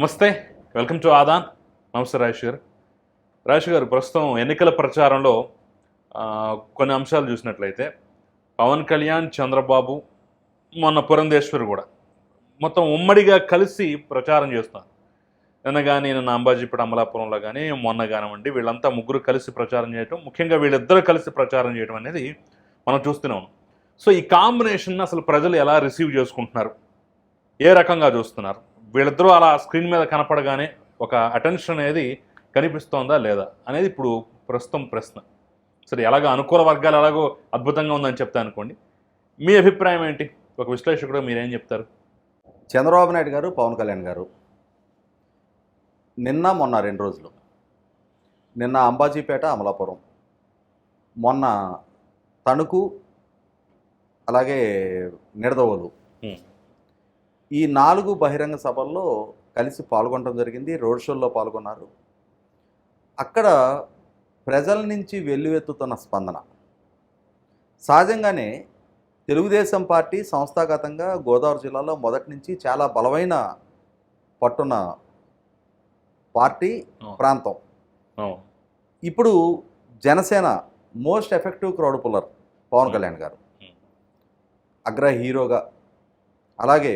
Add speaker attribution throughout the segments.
Speaker 1: నమస్తే welcome to Aadan. నమస్తే రాజేష్ గారు. రాజేష్ గారు ప్రస్తుతం ఎన్నికల ప్రచారంలో కొన్ని అంశాలు చూసినట్లయితే పవన్ కళ్యాణ్ చంద్రబాబు మొన్న పురంధేశ్వరి కూడా మొత్తం ఉమ్మడిగా కలిసి ప్రచారం చేస్తున్నారు. నిన్న కానీ నిన్న అంబాజీపేట అమలాపురంలో కానీ మొన్న కానివ్వండి వీళ్ళంతా ముగ్గురు కలిసి ప్రచారం చేయటం ముఖ్యంగా వీళ్ళిద్దరు కలిసి ప్రచారం చేయడం అనేది మనం చూస్తూనే ఉన్నాం. సో ఈ కాంబినేషన్ అసలు ప్రజలు ఎలా రిసీవ్ చేసుకుంటున్నారు? ఏ రకంగా చూస్తున్నారు? వీళ్ళిద్దరూ అలా స్క్రీన్ మీద కనపడగానే ఒక అటెన్షన్ అనేది కనిపిస్తోందా లేదా అనేది ఇప్పుడు ప్రస్తుతం ప్రశ్న. సరే ఎలాగో అనుకూల వర్గాలు ఎలాగో అద్భుతంగా ఉందని చెప్తా అనుకోండి. మీ అభిప్రాయం ఏంటి? ఒక విశ్లేషకుడు మీరేం చెప్తారు?
Speaker 2: చంద్రబాబు నాయుడు గారు పవన్ కళ్యాణ్ గారు. నిన్న మొన్న రెండు రోజులు. నిన్న అంబాజీపేట అమలాపురం. మొన్న తణుకు అలాగే నిడదవోలు. ఈ నాలుగు బహిరంగ సభల్లో కలిసి పాల్గొనడం జరిగింది రోడ్ షోల్లో పాల్గొన్నారు అక్కడ ప్రజల నుంచి వెల్లువెత్తుతున్న స్పందన సహజంగానే తెలుగుదేశం పార్టీ సంస్థాగతంగా గోదావరి జిల్లాలో మొదటి నుంచి చాలా బలమైన పట్టున్న పార్టీ. ప్రాంతం. ఇప్పుడు Janasena most effective crowd puller Pawan Kalyan garu. అగ్ర హీరోగా అలాగే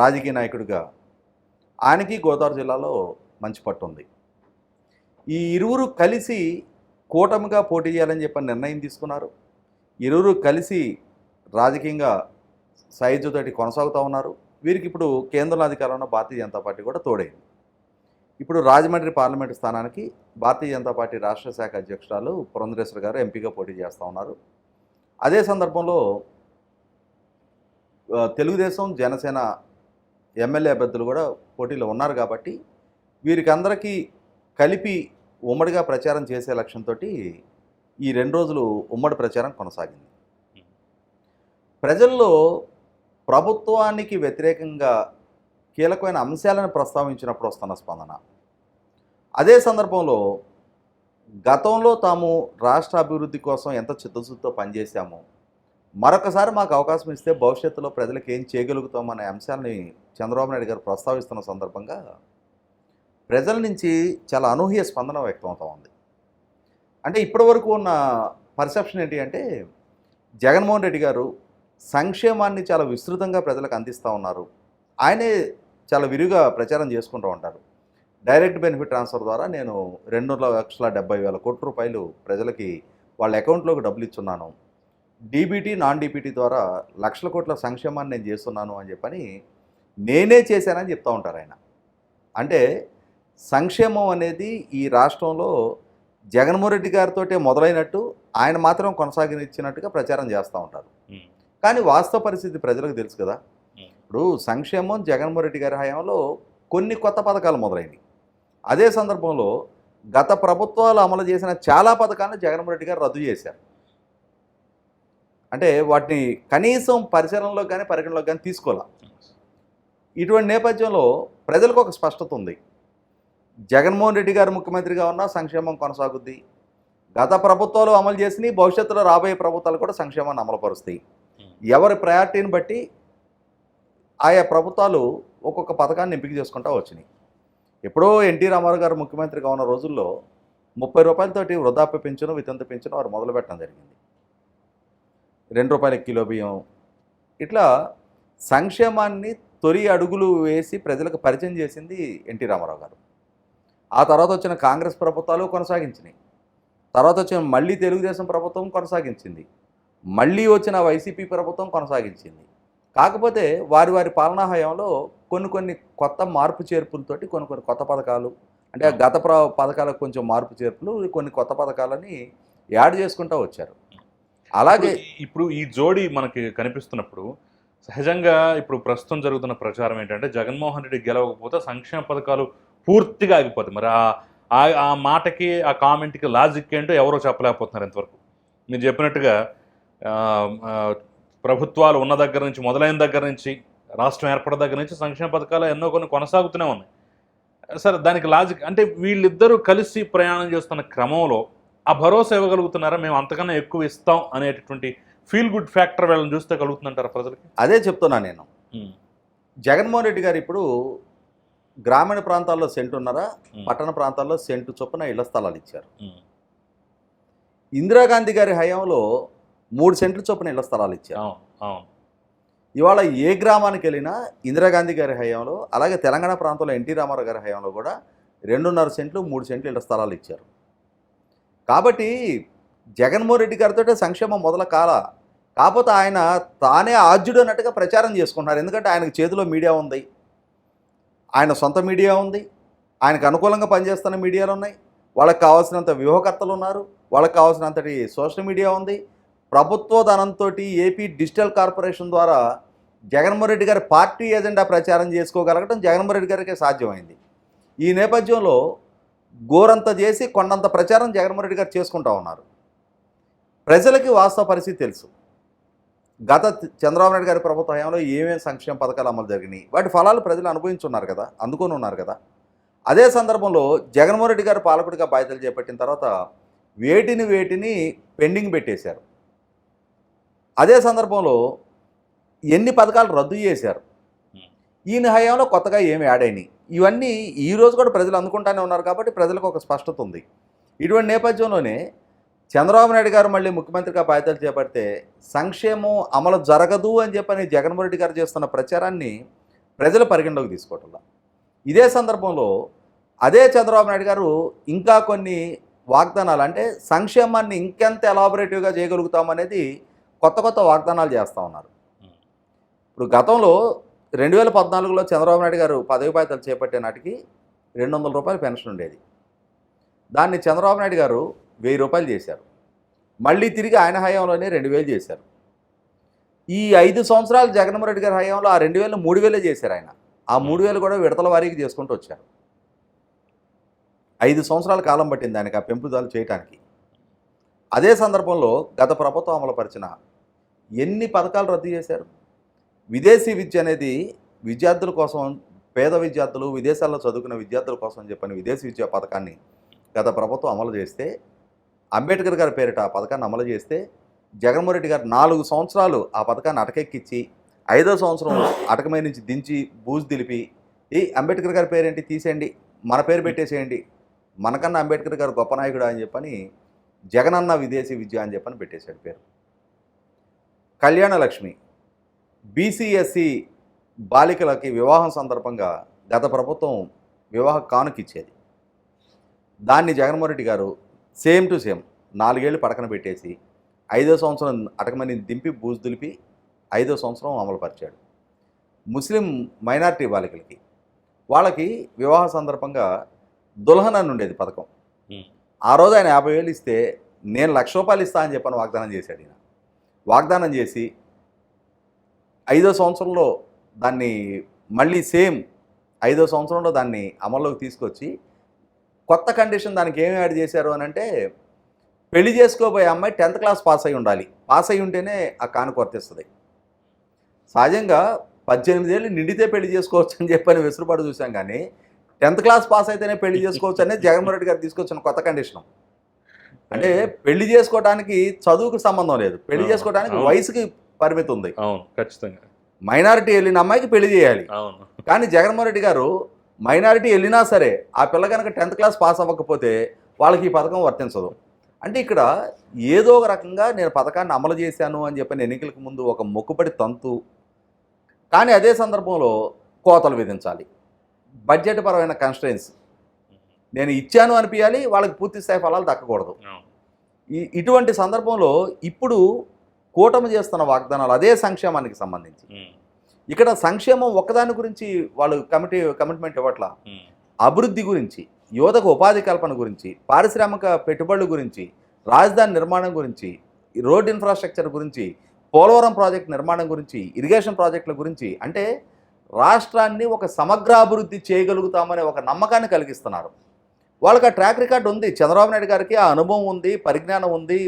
Speaker 2: రాజకీయ నాయకుడిగా ఆయనకి గోదావరి జిల్లాలో మంచి పట్టు ఉంది. ఈ ఇరువురు కలిసి కూటమిగా పోటీ చేయాలని చెప్పి నిర్ణయం తీసుకున్నారు. ఇరువురు కలిసి రాజకీయంగా సైజుతోటి కొనసాగుతూ ఉన్నారు. వీరికి ఇప్పుడు కేంద్రంలో అధికారంలో ఉన్న భారతీయ జనతా పార్టీ కూడా తోడైంది. ఇప్పుడు రాజమండ్రి పార్లమెంటు స్థానానికి భారతీయ జనతా పార్టీ రాష్ట్ర శాఖ అధ్యక్షురాలు పురంధరేశ్వర్ గారు ఎంపీగా పోటీ చేస్తూ ఉన్నారు. అదే సందర్భంలో తెలుగుదేశం జనసేన ఎమ్మెల్యే అభ్యర్థులు కూడా పోటీలో ఉన్నారు కాబట్టి వీరికందరికీ కలిపి ఉమ్మడిగా ప్రచారం చేసే లక్ష్యంతో ఈ రెండు రోజులు ఉమ్మడి ప్రచారం కొనసాగింది. ప్రజల్లో ప్రభుత్వానికి వ్యతిరేకంగా కీలకమైన అంశాలను ప్రస్తావించినప్పుడు వస్తున్న స్పందన. అదే సందర్భంలో గతంలో తాము రాష్ట్ర అభివృద్ధి కోసం ఎంత చిత్తశుద్ధితో పనిచేశామో మరొకసారి మాకు అవకాశం ఇస్తే భవిష్యత్తులో ప్రజలకు ఏం చేయగలుగుతామనే అంశాన్ని చంద్రబాబు నాయుడు గారు ప్రస్తావిస్తున్న సందర్భంగా ప్రజల నుంచి చాలా అనూహ్య స్పందన వ్యక్తమవుతా ఉంది. అంటే ఇప్పటివరకు ఉన్న పర్సెప్షన్ ఏంటి అంటే జగన్మోహన్ రెడ్డి గారు సంక్షేమాన్ని చాలా విస్తృతంగా ప్రజలకు అందిస్తూ ఉన్నారు. ఆయనే చాలా విరివిగా ప్రచారం చేసుకుంటూ ఉంటారు. డైరెక్ట్ బెనిఫిట్ ట్రాన్స్ఫర్ ద్వారా నేను రెండు లక్షల డెబ్బై వేల కోట్ల రూపాయలు ప్రజలకి వాళ్ళ అకౌంట్లోకి డబ్బులు ఇచ్చున్నాను. డీబీటీ నాన్ డీబీటీ ద్వారా లక్షల కోట్ల సంక్షేమాన్ని నేను చేస్తున్నాను అని చెప్పని నేనే చేశానని చెప్తూ ఉంటారు ఆయన. అంటే సంక్షేమం అనేది ఈ రాష్ట్రంలో జగన్మోహన్ రెడ్డి గారితో మొదలైనట్టు ఆయన మాత్రం కొనసాగించినట్టుగా ప్రచారం చేస్తూ ఉంటారు. కానీ వాస్తవ పరిస్థితి ప్రజలకు తెలుసు కదా. ఇప్పుడు సంక్షేమం జగన్మోహన్ రెడ్డి గారి హయాంలో కొన్ని కొత్త పథకాలు మొదలైనవి అదే సందర్భంలో గత ప్రభుత్వాలు అమలు చేసిన చాలా పథకాలను జగన్మోహన్ రెడ్డి గారు రద్దు చేశారు. అంటే వాటిని కనీసం పరిశీలనలో కానీ పరిగణలోకి కానీ తీసుకోవాలి? ఇటువంటి నేపథ్యంలో ప్రజలకు ఒక స్పష్టత ఉంది. జగన్మోహన్ రెడ్డి గారు ముఖ్యమంత్రిగా ఉన్న సంక్షేమం కొనసాగుద్ది. గత ప్రభుత్వాలు అమలు చేసి భవిష్యత్తులో రాబోయే ప్రభుత్వాలు కూడా సంక్షేమాన్ని అమలుపరుస్తాయి. ఎవరి ప్రయారిటీని బట్టి ఆయా ప్రభుత్వాలు ఒక్కొక్క పథకాన్ని ఎంపిక చేసుకుంటూ వచ్చినాయి. ఎప్పుడో ఎన్టీ రామారావు గారు ముఖ్యమంత్రిగా ఉన్న రోజుల్లో ముప్పై రూపాయలతోటి వృద్ధాప్య పెంచును వితంత పెంచును వారు మొదలు పెట్టడం జరిగింది. రెండు రూపాయల కిలో బియ్యం. ఇట్లా సంక్షేమాన్ని తొలి అడుగులు వేసి ప్రజలకు పరిచయం చేసింది ఎన్టీ రామారావు గారు. ఆ తర్వాత వచ్చిన కాంగ్రెస్ ప్రభుత్వాలు కొనసాగించినాయి. తర్వాత వచ్చిన మళ్ళీ తెలుగుదేశం ప్రభుత్వం కొనసాగించింది. మళ్ళీ వచ్చిన వైసీపీ ప్రభుత్వం కొనసాగించింది. కాకపోతే వారి వారి పాలనా హయాంలో కొన్ని కొన్ని కొత్త మార్పు చేర్పులతోటి కొన్ని కొన్ని కొత్త పథకాలు అంటే గత ప్ర పథకాలకు కొంచెం మార్పు చేర్పులు కొన్ని కొత్త పథకాలని యాడ్ చేసుకుంటూ వచ్చారు. అలాగే
Speaker 1: ఇప్పుడు- ఈ జోడీ మనకి కనిపిస్తున్నప్పుడు సహజంగా ఇప్పుడు ప్రస్తుతం జరుగుతున్న ప్రచారం ఏంటంటే జగన్మోహన్ రెడ్డి గెలవకపోతే సంక్షేమ పథకాలు పూర్తిగా ఆగిపోతాయి. మరి ఆ- ఆ- మాటకి ఆ కామెంట్కి లాజిక్ ఏంటో ఎవరో చెప్పలేకపోతున్నారు ఇంతవరకు. మీరు చెప్పినట్టుగా ప్రభుత్వాలు ఉన్న దగ్గర నుంచి మొదలైన దగ్గర నుంచి రాష్ట్రం ఏర్పడిన దగ్గర నుంచి సంక్షేమ పథకాలు ఎన్నో కొన్ని కొనసాగుతూనే ఉన్నాయి. సరే దానికి లాజిక్ అంటే వీళ్ళిద్దరూ కలిసి ప్రయాణం చేస్తున్న క్రమంలో ఆ భరోసా ఇవ్వగలుగుతున్నారా? మేము అంతకన్నా ఎక్కువ ఇస్తాం అనేటటువంటి ఫీల్ గుడ్ ఫ్యాక్టర్ వీళ్ళని చూస్తే కలుగుతుందంటారా ప్రజలకి?
Speaker 2: అదే చెప్తున్నా నేను. జగన్మోహన్ రెడ్డి గారు ఇప్పుడు గ్రామీణ ప్రాంతాల్లో సెంటున్నర
Speaker 1: ఉమ్,
Speaker 2: పట్టణ ప్రాంతాల్లో సెంటు చొప్పున ఇళ్ళ స్థలాలు ఇచ్చారు. ఇందిరాగాంధీ గారి హయాంలో మూడు సెంట్లు చొప్పున ఇళ్ళ స్థలాలు ఇచ్చారు. ఇవాళ ఏ గ్రామానికి వెళ్ళినా ఇందిరాగాంధీ గారి హయాంలో అలాగే తెలంగాణ ప్రాంతంలో ఎన్టీ రామారావు గారి హయాంలో కూడా రెండున్నర సెంట్లు మూడు సెంట్లు ఇళ్ళ స్థలాలు ఇచ్చారు. కాబట్టి జగన్మోహన్ రెడ్డి గారితో సంక్షేమం మొదల కాల కాకపోతే ఆయన తానే ఆద్యుడు అన్నట్టుగా ప్రచారం చేసుకుంటున్నారు. ఎందుకంటే ఆయనకు చేతిలో మీడియా ఉంది. ఆయన సొంత మీడియా ఉంది. ఆయనకు అనుకూలంగా పనిచేస్తున్న మీడియాలు ఉన్నాయి. వాళ్ళకి కావాల్సినంత వ్యూహకర్తలు ఉన్నారు. వాళ్ళకి కావాల్సినంతటి సోషల్ మీడియా ఉంది. ప్రభుత్వ ధనంతో ఏపీ డిజిటల్ కార్పొరేషన్ ద్వారా జగన్మోహన్ రెడ్డి గారి పార్టీ ఎజెండా ప్రచారం చేసుకోగలగడం జగన్మోహన్ రెడ్డి గారికి సాధ్యమైంది. ఈ నేపథ్యంలో గోరంత చేసి కొండంత ప్రచారం జగన్మోహన్ రెడ్డి గారు చేసుకుంటా ఉన్నారు. ప్రజలకి వాస్తవ పరిస్థితి తెలుసు. గత చంద్రబాబు నాయుడు గారి ప్రభుత్వ హయాంలో ఏమేమి సంక్షేమ పథకాలు అమలు జరిగినాయి? వాటి ఫలాలు ప్రజలు అనుభవించున్నారు కదా? అందుకొని ఉన్నారు కదా? అదే సందర్భంలో జగన్మోహన్ రెడ్డి గారు పాలకుడిగా బాధ్యతలు చేపట్టిన తర్వాత వేటిని వేటిని పెండింగ్ పెట్టేశారు. అదే సందర్భంలో ఎన్ని పథకాలు రద్దు చేశారు? ఈయన హయాంలో కొత్తగా ఏమి యాడ్ అయినాయి? ఇవన్నీ ఈ రోజు కూడా ప్రజలు అందుకుంటానే ఉన్నారు కాబట్టి ప్రజలకు ఒక స్పష్టత ఉంది. ఇటువంటి నేపథ్యంలోనే చంద్రబాబు నాయుడు గారు మళ్ళీ ముఖ్యమంత్రిగా బాధ్యతలు చేపడితే సంక్షేమం అమలు జరగదు అని చెప్పని జగన్మోహన్ రెడ్డి గారు చేస్తున్న ప్రచారాన్ని ప్రజలు పరిగణలోకి తీసుకోవట్లా. ఇదే సందర్భంలో అదే చంద్రబాబు నాయుడు గారు ఇంకా కొన్ని వాగ్దానాలు అంటే సంక్షేమాన్ని ఇంకెంత ఎలాబొరేటివ్గా చేయగలుగుతామనేది కొత్త కొత్త వాగ్దానాలు చేస్తూ ఉన్నారు. ఇప్పుడు గతంలో రెండు వేల పద్నాలుగులో చంద్రబాబు నాయుడు గారు పదవి బాధ్యతలు చేపట్టే నాటికి రెండు వందల రూపాయలు పెన్షన్ ఉండేది. దాన్ని చంద్రబాబు నాయుడు గారు వెయ్యి రూపాయలు చేశారు. మళ్ళీ తిరిగి ఆయన హయాంలోనే రెండు వేలు చేశారు. ఈ ఐదు సంవత్సరాలు జగన్మోహన్ రెడ్డి గారి హయాంలో ఆ రెండు వేలు మూడు వేలే చేశారు ఆయన. ఆ మూడు వేలు కూడా విడతల వారీకి చేసుకుంటూ వచ్చారు. ఐదు సంవత్సరాల కాలం పట్టింది ఆయనకి ఆ పెంపుదల చేయటానికి. అదే సందర్భంలో గత ప్రభుత్వం అమలుపరిచిన ఎన్ని పథకాలు రద్దు చేశారు? విదేశీ విద్య అనేది విద్యార్థుల కోసం పేద విద్యార్థులు విదేశాల్లో చదువుకున్న విద్యార్థుల కోసం చెప్పని విదేశీ విద్యా పథకాన్ని గత ప్రభుత్వం అమలు చేస్తే అంబేద్కర్ గారి పేరిట ఆ పథకాన్ని అమలు చేస్తే జగన్మోహన్ రెడ్డి గారు నాలుగు సంవత్సరాలు ఆ పథకాన్ని అటకెక్కించి ఐదో సంవత్సరం అటకమై నుంచి దించి బూజు దిలిపి ఈ అంబేద్కర్ గారి పేరేంటి తీసేయండి మన పేరు పెట్టేసేయండి మనకన్నా అంబేద్కర్ గారు గొప్ప నాయకుడు అని చెప్పని జగనన్న విదేశీ విద్య అని చెప్పని పెట్టేశాడు పేరు. కళ్యాణ లక్ష్మి. బీసీఎస్సి బాలికలకి వివాహం సందర్భంగా గత ప్రభుత్వం వివాహ కానుకిచ్చేది. దాన్ని జగన్మోహన్ రెడ్డి గారు సేమ్ టు సేమ్ నాలుగేళ్ళు పడకన పెట్టేసి ఐదో సంవత్సరం అటకమని దింపి బూజు దులిపి ఐదో సంవత్సరం అమలుపరిచాడు. ముస్లిం మైనారిటీ బాలికలకి వాళ్ళకి వివాహ సందర్భంగా దుల్హన్ అని ఉండేది పథకం. ఆ రోజు ఆయన యాభై వేలు ఇస్తే నేను లక్ష రూపాయలు ఇస్తా అని చెప్పని వాగ్దానం చేశాడు ఈయన. వాగ్దానం చేసి ఐదో సంవత్సరంలో దాన్ని మళ్ళీ సేమ్ ఐదో సంవత్సరంలో దాన్ని అమల్లోకి తీసుకొచ్చి కొత్త కండిషన్ దానికి ఏమి యాడ్ చేశారు అని అంటే పెళ్ళి చేసుకోబోయే అమ్మాయి టెన్త్ క్లాస్ పాస్ అయి ఉండాలి. పాస్ అయి ఉంటేనే ఆ కానుక వర్తిస్తుంది. సహజంగా పద్దెనిమిది ఏళ్ళు నిండితే పెళ్ళి చేసుకోవచ్చు అని చెప్పని వెసులుబాటు చూసాం కానీ టెన్త్ క్లాస్ పాస్ అయితేనే పెళ్ళి చేసుకోవచ్చు అనేది జగన్మోహన్ రెడ్డి గారు తీసుకొచ్చిన కొత్త కండిషన్. అంటే పెళ్ళి చేసుకోవడానికి చదువుకు సంబంధం లేదు.
Speaker 1: పెళ్ళి
Speaker 2: చేసుకోవడానికి. వయసుకి పరిమితి ఉంది
Speaker 1: అవును ఖచ్చితంగా.
Speaker 2: మైనారిటీ వెళ్ళిన అమ్మాయికి పెళ్ళి చేయాలి.
Speaker 1: అవును.
Speaker 2: కానీ జగన్మోహన్ రెడ్డి గారు మైనారిటీ వెళ్ళినా సరే ఆ పిల్ల కనుక టెన్త్ క్లాస్ పాస్ అవ్వకపోతే వాళ్ళకి ఈ పథకం వర్తించదు. అంటే ఇక్కడ ఏదో ఒక రకంగా నేను పథకాన్ని అమలు చేశాను అని చెప్పిన ఎన్నికలకు ముందు ఒక మొక్కుబడి తంతు. కానీ అదే సందర్భంలో కోతలు విధించాలి. బడ్జెట్ పరమైన కన్స్టెన్స్ నేను ఇచ్చాను అనిపించాలి వాళ్ళకి పూర్తి స్థాయి ఫలాలు దక్కకూడదు. ఈ ఇటువంటి సందర్భంలో ఇప్పుడు కూటమి చేస్తున్న వాగ్దానాలు అదే సంక్షేమానికి సంబంధించి. ఇక్కడ సంక్షేమం ఒక్కదాని గురించి వాళ్ళు కమిటీ కమిట్మెంట్ ఇవ్వట్లా. అభివృద్ధి గురించి యువతకు ఉపాధి కల్పన గురించి పారిశ్రామిక పెట్టుబడుల గురించి రాజధాని నిర్మాణం గురించి రోడ్ ఇన్ఫ్రాస్ట్రక్చర్ గురించి పోలవరం ప్రాజెక్ట్ నిర్మాణం గురించి ఇరిగేషన్ ప్రాజెక్టుల గురించి అంటే రాష్ట్రాన్ని ఒక సమగ్రాభివృద్ధి చేయగలుగుతామనే ఒక నమ్మకాన్ని కలిగిస్తున్నారు. వాళ్ళకి ఆ ట్రాక్ రికార్డ్ ఉంది. చంద్రబాబు నాయుడు గారికి ఆ అనుభవం ఉంది పరిజ్ఞానం ఉంది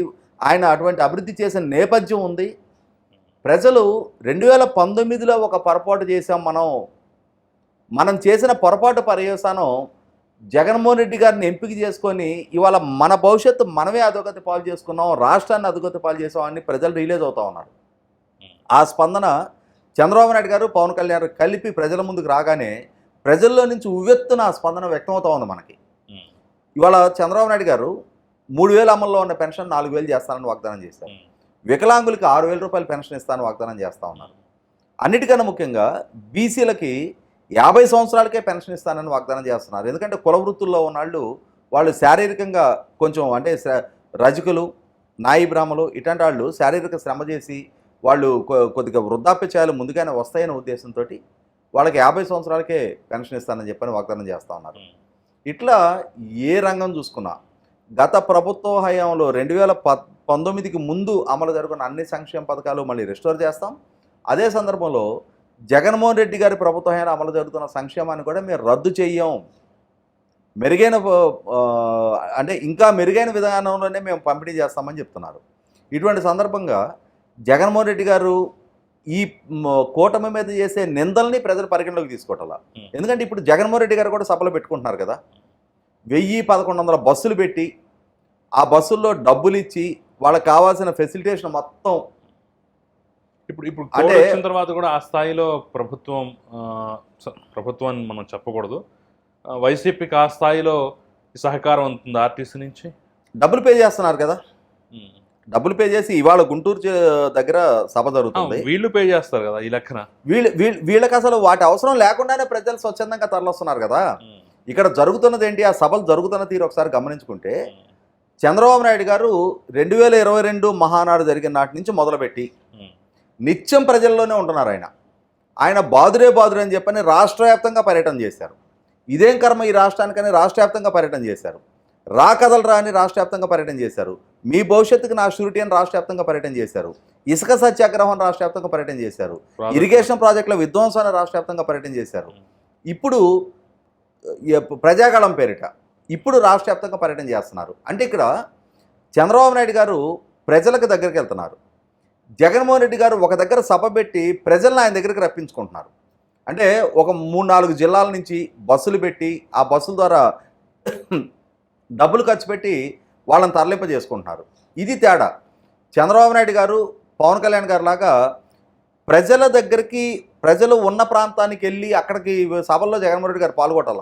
Speaker 2: ఆయన అటువంటి అభివృద్ధి చేసిన నేపథ్యం ఉంది. ప్రజలు రెండు వేల పంతొమ్మిదిలో ఒక పొరపాటు చేసాం మనం. మనం చేసిన పొరపాటు పర్యవసానం జగన్మోహన్ రెడ్డి గారిని ఎంపిక చేసుకొని ఇవాళ మన భవిష్యత్తు మనమే అధోగతి పాలు చేసుకున్నాం రాష్ట్రాన్ని అధోగతి పాలు చేసామని ప్రజలు రిలీజ్ అవుతా ఉన్నారు. ఆ స్పందన చంద్రబాబు నాయుడు గారు పవన్ కళ్యాణ్ గారు కలిపి ప్రజల ముందుకు రాగానే ప్రజల్లో నుంచి ఉవ్వెత్తున స్పందన వ్యక్తమవుతా ఉంది మనకి. ఇవాళ చంద్రబాబు నాయుడు గారు మూడు వేలు అమల్లో ఉన్న పెన్షన్ నాలుగు వేలు చేస్తానని వాగ్దానం చేశారు. వికలాంగులకి ఆరు వేల రూపాయలు పెన్షన్ ఇస్తానని వాగ్దానం చేస్తా ఉన్నారు. అన్నిటికన్నా ముఖ్యంగా బీసీలకి యాభై సంవత్సరాలకే పెన్షన్ ఇస్తానని వాగ్దానం చేస్తున్నారు. ఎందుకంటే కుల వృత్తుల్లో ఉన్నాళ్ళు వాళ్ళు శారీరకంగా కొంచెం అంటే రజకులు నాయి బ్రాహ్మలు ఇట్లాంటి వాళ్ళు శారీరక శ్రమ చేసి వాళ్ళు కొ- కొద్దిగా వృద్ధాప్య చేయాలి ముందుగానే వస్తాయనే ఉద్దేశంతో వాళ్ళకి యాభై సంవత్సరాలకే పెన్షన్ ఇస్తానని చెప్పని వాగ్దానం చేస్తూ ఉన్నారు. ఇట్లా ఏ రంగం చూసుకున్నా గత ప్రభుత్వ హయాంలో రెండు వేల ప పంతొమ్మిదికి ముందు అమలు జరుగుతున్న అన్ని సంక్షేమ పథకాలు మళ్ళీ రెస్టోర్ చేస్తాం. అదే సందర్భంలో జగన్మోహన్ రెడ్డి గారి ప్రభుత్వ హయాంలో అమలు జరుగుతున్న సంక్షేమాన్ని కూడా మేము రద్దు చెయ్యం. మెరుగైన అంటే ఇంకా మెరుగైన విధానంలోనే మేము పంపిణీ చేస్తామని చెప్తున్నారు. ఇటువంటి సందర్భంగా జగన్మోహన్ రెడ్డి గారు ఈ కూటమి మీద చేసే నిందల్ని ప్రజలు పరిగణలోకి తీసుకోవటంలా.
Speaker 1: Hmm.
Speaker 2: ఎందుకంటే ఇప్పుడు జగన్మోహన్ రెడ్డి గారు కూడా సభలో పెట్టుకుంటున్నారు కదా. వెయ్యి పదకొండు వందల బస్సులు పెట్టి ఆ బస్సుల్లో డబ్బులు ఇచ్చి వాళ్ళకి కావాల్సిన ఫెసిలిటేషన్ మొత్తం
Speaker 1: ఇప్పుడు ఇప్పుడు
Speaker 2: అంటే-
Speaker 1: తర్వాత కూడా ఆ స్థాయిలో ప్రభుత్వం ప్రభుత్వాన్ని మనం చెప్పకూడదు. వైసీపీకి ఆ స్థాయిలో సహకారం అందుతుంది ఆర్టీసీ నుంచి?
Speaker 2: డబ్బులు పే చేస్తున్నారు కదా. డబ్బులు పే చేసి ఇవాళ గుంటూరు దగ్గర సభ జరుగుతుంది.
Speaker 1: వీళ్ళు పే చేస్తారు కదా ఈ లెక్కన.
Speaker 2: వీళ్ళు వీళ్ళ- వీళ్ళకి అసలు వాటి అవసరం లేకుండానే ప్రజలు స్వచ్ఛందంగా తరలిస్తున్నారు కదా. ఇక్కడ జరుగుతున్నది ఏంటి ఆ సభలు జరుగుతున్న తీరు ఒకసారి గమనించుకుంటే చంద్రబాబు నాయుడు గారు రెండు వేల ఇరవై రెండు మహానాడు జరిగిన నాటి నుంచి మొదలుపెట్టి నిత్యం ప్రజల్లోనే ఉంటున్నారు ఆయన. ఆయన బాదురే బాదురే అని చెప్పని రాష్ట్ర వ్యాప్తంగా పర్యటన చేశారు. ఇదేం కర్మ ఈ రాష్ట్రానికని రాష్ట్ర వ్యాప్తంగా పర్యటన చేశారు. రా కదలరా అని రాష్ట్ర వ్యాప్తంగా పర్యటన చేశారు. మీ భవిష్యత్తుకు నా షూరిటీ అని రాష్ట్ర వ్యాప్తంగా పర్యటన చేశారు. ఇసుక సత్యాగ్రహం రాష్ట్ర వ్యాప్తంగా పర్యటన చేశారు. ఇరిగేషన్ ప్రాజెక్టుల విధ్వంసాన్ని రాష్ట్ర వ్యాప్తంగా పర్యటన చేశారు. ఇప్పుడు ప్రజాగళం పేరిట ఇప్పుడు రాష్ట్ర వ్యాప్తంగా పర్యటన చేస్తున్నారు. అంటే ఇక్కడ చంద్రబాబు నాయుడు గారు ప్రజలకు దగ్గరికి వెళ్తున్నారు. జగన్మోహన్ రెడ్డి గారు ఒక దగ్గర సభ పెట్టి ప్రజలను ఆయన దగ్గరికి రప్పించుకుంటున్నారు. అంటే ఒక మూడు నాలుగు జిల్లాల నుంచి బస్సులు పెట్టి ఆ బస్సుల ద్వారా డబ్బులు ఖర్చు పెట్టి వాళ్ళని తరలింపజేసుకుంటున్నారు. ఇది తేడా. చంద్రబాబు నాయుడు గారు పవన్ కళ్యాణ్ గారు లాగా ప్రజల దగ్గరికి ప్రజలు ఉన్న ప్రాంతానికి వెళ్ళి అక్కడికి సభల్లో జగన్మోహన్ రెడ్డి గారు పాల్గొట్టాల?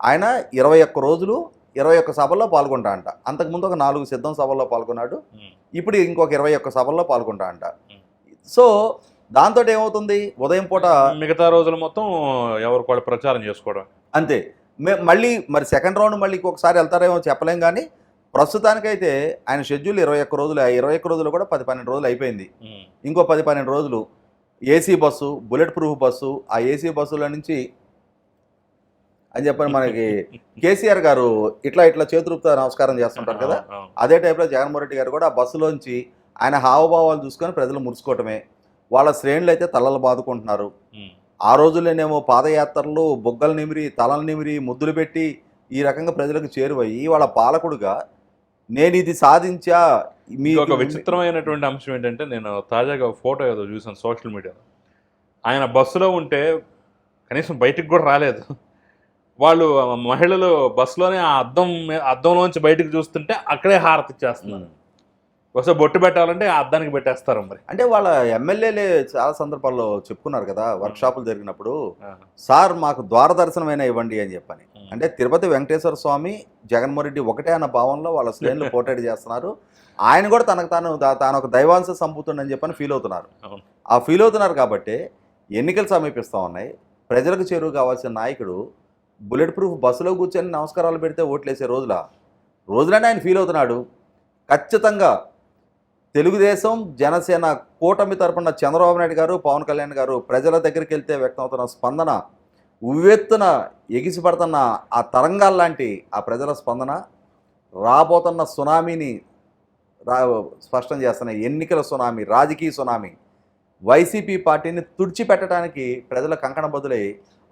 Speaker 2: ఆయన ఇరవై ఒక్క రోజులు ఇరవై ఒక్క సభల్లో పాల్గొంటా అంట. అంతకుముందు ఒక నాలుగు సిద్ధం సభల్లో పాల్గొన్నాడు. ఇప్పుడు ఇంకొక ఇరవై ఒక్క సభల్లో పాల్గొంటా అంట. సో దాంతో ఏమవుతుంది? ఉదయం పూట
Speaker 1: మిగతా రోజులు మొత్తం ఎవరికి వాళ్ళు ప్రచారం చేసుకోవడం.
Speaker 2: అంతే. మే మళ్ళీ మరి సెకండ్ రౌండ్ మళ్ళీ ఇంకొకసారి వెళ్తారేమో చెప్పలేం కానీ ప్రస్తుతానికైతే ఆయన షెడ్యూల్ ఇరవై ఒక్క రోజులు ఆ ఇరవై ఒక్క రోజులు కూడా పది పన్నెండు రోజులు అయిపోయింది. ఇంకో పది పన్నెండు రోజులు. AC bus bullet proof bus ఆ ఏసీ బస్సుల నుంచి అని చెప్పని మనకి కేసీఆర్ గారు ఇట్లా ఇట్లా చేతురుపుతో నమస్కారం చేస్తుంటారు కదా. అదే టైప్లో జగన్మోహన్ రెడ్డి గారు కూడా ఆ బస్సులోంచి ఆయన హావభావాలు చూసుకొని ప్రజలు ముడుచుకోవటమే. వాళ్ళ శ్రేణులు అయితే తలలు బాదుకుంటున్నారు. ఆ రోజుల్లోనేమో పాదయాత్రలు బొగ్గలు నిమిరి తలలు నిమిరి ముద్దులు పెట్టి ఈ రకంగా ప్రజలకు చేరువయ్యి వాళ్ళ పాలకుడుగా నేను ఇది సాధించా మీ
Speaker 1: ఇంకొక విచిత్రమైనటువంటి అంశం ఏంటంటే నేను తాజాగా ఒక ఫోటో ఏదో చూసాను సోషల్ మీడియాలో. ఆయన బస్సులో ఉంటే కనీసం బయటికి కూడా రాలేదు. వాళ్ళు మహిళలు బస్సులోనే ఆ అద్దం అద్దంలోంచి బయటకు చూస్తుంటే అక్కడే హారతి ఇచ్చేస్తున్నారు. ఒకసారి బొట్టు పెట్టాలంటే ఆ అద్దానికి పెట్టేస్తారు మరి.
Speaker 2: అంటే వాళ్ళ ఎమ్మెల్యేలే చాలా సందర్భాల్లో చెప్పుకున్నారు కదా వర్క్షాపులు జరిగినప్పుడు
Speaker 1: ఆ,
Speaker 2: సార్ మాకు ద్వారదర్శనమైనా ఇవ్వండి అని చెప్పని. అంటే తిరుపతి వెంకటేశ్వర స్వామి జగన్మోహన్ రెడ్డి ఒకటే అన్న భావంలో వాళ్ళ శ్రేణులు పోటాడి చేస్తున్నారు. ఆయన కూడా తనకు తాను తాను ఒక దైవాంశ సంపుతుండని చెప్పని ఫీల్ అవుతున్నారు. ఆ ఫీల్ అవుతున్నారు కాబట్టి ఎన్నికలు సమీపిస్తూ ఉన్నాయి. ప్రజలకు చేరువు కావాల్సిన నాయకుడు బుల్లెట్ ప్రూఫ్ బస్సులో కూర్చొని నమస్కారాలు పెడితే ఓట్లేసే రోజుల? రోజులనే ఆయన ఫీల్ అవుతున్నాడు. ఖచ్చితంగా తెలుగుదేశం జనసేన కూటమి తరపున చంద్రబాబు నాయుడు గారు పవన్ కళ్యాణ్ గారు ప్రజల దగ్గరికి వెళ్తే వ్యక్తమవుతున్న స్పందన ఉవ్వెత్తున ఎగిసిపడుతున్న ఆ తరంగాల్లాంటి ఆ ప్రజల స్పందన రాబోతున్న సునామీని రా స్పష్టం చేస్తున్న ఎన్నికల సునామీ రాజకీయ సునామీ వైసీపీ పార్టీని తుడిచిపెట్టడానికి ప్రజల కంకణ బదులై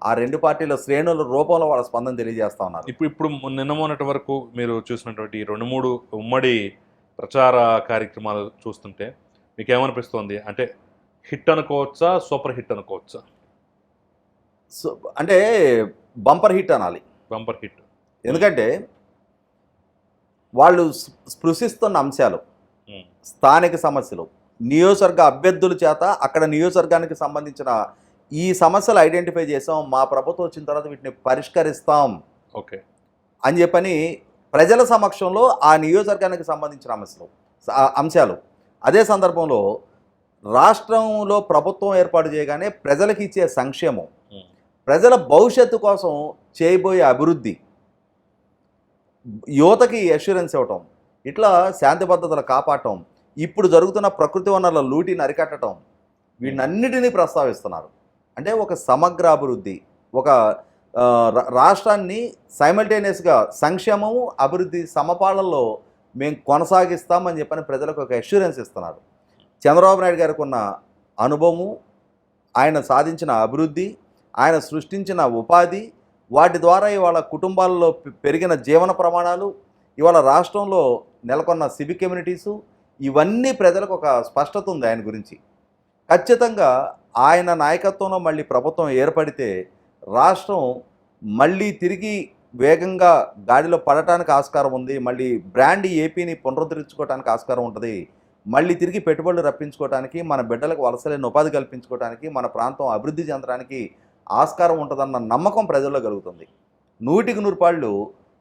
Speaker 2: ఆ రెండు పార్టీల శ్రేణుల రూపంలో వాళ్ళ స్పందన తెలియజేస్తా ఉన్నారు.
Speaker 1: ఇప్పుడు ఇప్పుడు నిన్న మొన్నటి వరకు మీరు చూసినటువంటి రెండు మూడు ఉమ్మడి ప్రచార కార్యక్రమాలు చూస్తుంటే మీకు ఏమనిపిస్తోంది అంటే హిట్ అనుకోవచ్చా? సూపర్ హిట్ అనుకోవచ్చా?
Speaker 2: సో అంటే బంపర్ హిట్ అనాలి.
Speaker 1: Bumper hit.
Speaker 2: ఎందుకంటే వాళ్ళు స్పృశిస్తున్న అంశాలు స్థానిక సమస్యలు నియోజకవర్గ అభ్యర్థుల చేత అక్కడ నియోజకవర్గానికి సంబంధించిన ఈ సమస్యలు ఐడెంటిఫై చేసాం మా ప్రభుత్వం వచ్చిన తర్వాత వీటిని పరిష్కరిస్తాం
Speaker 1: ఓకే.
Speaker 2: అని చెప్పని ప్రజల సమక్షంలో ఆ నియోజకవర్గానికి సంబంధించిన అంశాలు అంశాలు అదే సందర్భంలో రాష్ట్రంలో ప్రభుత్వం ఏర్పాటు చేయగానే ప్రజలకు ఇచ్చే సంక్షేమం. ప్రజల భవిష్యత్తు కోసం చేయబోయే అభివృద్ధి యువతకి అష్యూరెన్స్ ఇవ్వటం ఇట్లా శాంతి భద్రతలు కాపాడటం ఇప్పుడు జరుగుతున్న ప్రకృతి వనరుల లూటిని అరికట్టడం వీటన్నిటినీ ప్రస్తావిస్తున్నారు అంటే ఒక సమగ్ర అభివృద్ధి ఒక రాష్ట్రాన్ని సైమల్టేనియస్గా సంక్షేమము అభివృద్ధి సమపాళల్లో మేము కొనసాగిస్తామని చెప్పని ప్రజలకు ఒక అష్యూరెన్స్ ఇస్తున్నారు. చంద్రబాబు నాయుడు గారికి ఉన్న అనుభవము ఆయన సాధించిన అభివృద్ధి ఆయన సృష్టించిన ఉపాధి వాటి ద్వారా ఇవాళ కుటుంబాల్లో పె- పెరిగిన జీవన ప్రమాణాలు ఇవాళ రాష్ట్రంలో నెలకొన్న సివిక్ కమ్యూనిటీసు ఇవన్నీ ప్రజలకు ఒక స్పష్టత ఉంది ఆయన గురించి. ఖచ్చితంగా ఆయన నాయకత్వంలో మళ్ళీ ప్రభుత్వం ఏర్పడితే రాష్ట్రం మళ్ళీ తిరిగి వేగంగా గాడిలో పడటానికి ఆస్కారం ఉంది. మళ్ళీ బ్రాండ్ ఏపీని పునరుద్ధరించుకోవడానికి ఆస్కారం ఉంటుంది. మళ్ళీ తిరిగి పెట్టుబడులు రప్పించుకోవడానికి మన బిడ్డలకు వలసలేని ఉపాధి కల్పించుకోవడానికి మన ప్రాంతం అభివృద్ధి చెందడానికి ఆస్కారం ఉంటుందన్న నమ్మకం ప్రజల్లో కలుగుతుంది. నూటికి నూరు పాళ్ళు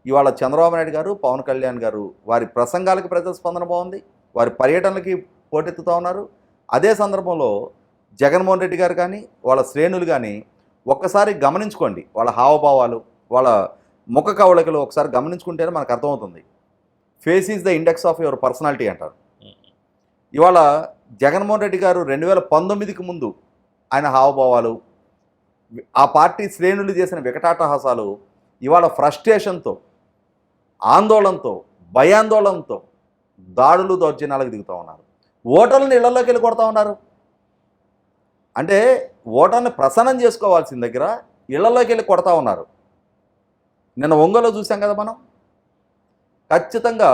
Speaker 2: ఇవాళ చంద్రబాబు నాయుడు గారు పవన్ కళ్యాణ్ గారు వారి ప్రసంగాలకు ప్రజల స్పందన బాగుంది. వారి పర్యటనలకి పోటెత్తుతూ ఉన్నారు. అదే సందర్భంలో జగన్మోహన్ రెడ్డి గారు కానీ వాళ్ళ శ్రేణులు కానీ ఒక్కసారి గమనించుకోండి. వాళ్ళ హావభావాలు వాళ్ళ ముఖ కవళికలు ఒకసారి గమనించుకుంటేనే మనకు అర్థమవుతుంది. Face is the index of your personality అంటారు. ఇవాళ జగన్మోహన్ రెడ్డి గారు రెండు వేల పంతొమ్మిదికి ముందు ఆయన హావభావాలు ఆ పార్టీ శ్రేణులు చేసిన వికటాటహాసాలు ఇవాళ ఫ్రస్ట్రేషన్తో ఆందోళనతో భయాందోళనతో దాడులు దౌర్జన్యాలకు దిగుతూ ఉన్నారు. ఓటర్లను ఇళ్ళలోకి వెళ్ళి కొడతా ఉన్నారు. అంటే ఓటర్ని ప్రసన్నం చేసుకోవాల్సిన దగ్గర ఇళ్ళలోకి వెళ్ళి కొడతా ఉన్నారు. నిన్న ఒంగోలు చూసాం కదా మనం. ఖచ్చితంగా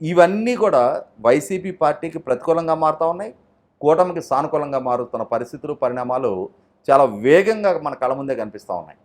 Speaker 2: ఇవన్నీ కూడా వైసీపీ పార్టీకి ప్రతికూలంగా మారుతూ ఉన్నాయి. కూటమికి సానుకూలంగా మారుతున్న పరిస్థితులు పరిణామాలు చాలా వేగంగా మన కళ్ళ ముందే కనిపిస్తూ ఉన్నాయి.